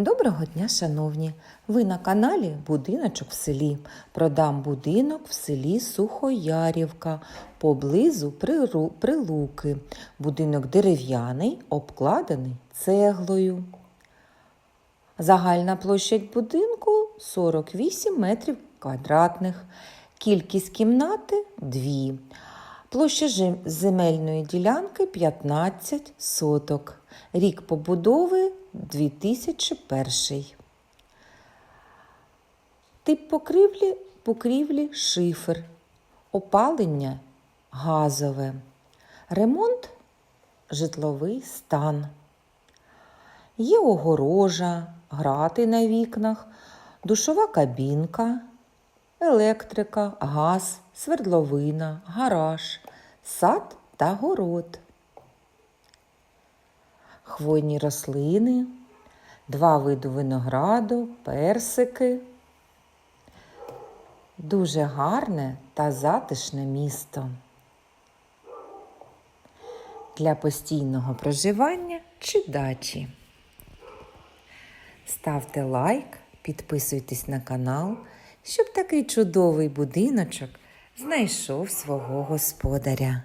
Доброго дня, шановні! Ви на каналі Будиночок в селі. Продам будинок в селі Сухоярівка поблизу Прилуки. Будинок дерев'яний, обкладений цеглою. Загальна площа будинку 48 метрів квадратних. Кількість кімнати 2. Площа земельної ділянки 15 соток. Рік побудови 2001. Тип покрівлі, покрівлі шифер. Опалення газове. Ремонт житловий стан. Є огорожа, грати на вікнах, душова кабінка, електрика, газ, свердловина, гараж, сад та город. Хвойні рослини, два види винограду, персики. Дуже гарне та затишне місто. Для постійного проживання чи дачі. Ставте лайк, підписуйтесь на канал, щоб такий чудовий будиночок знайшов свого господаря.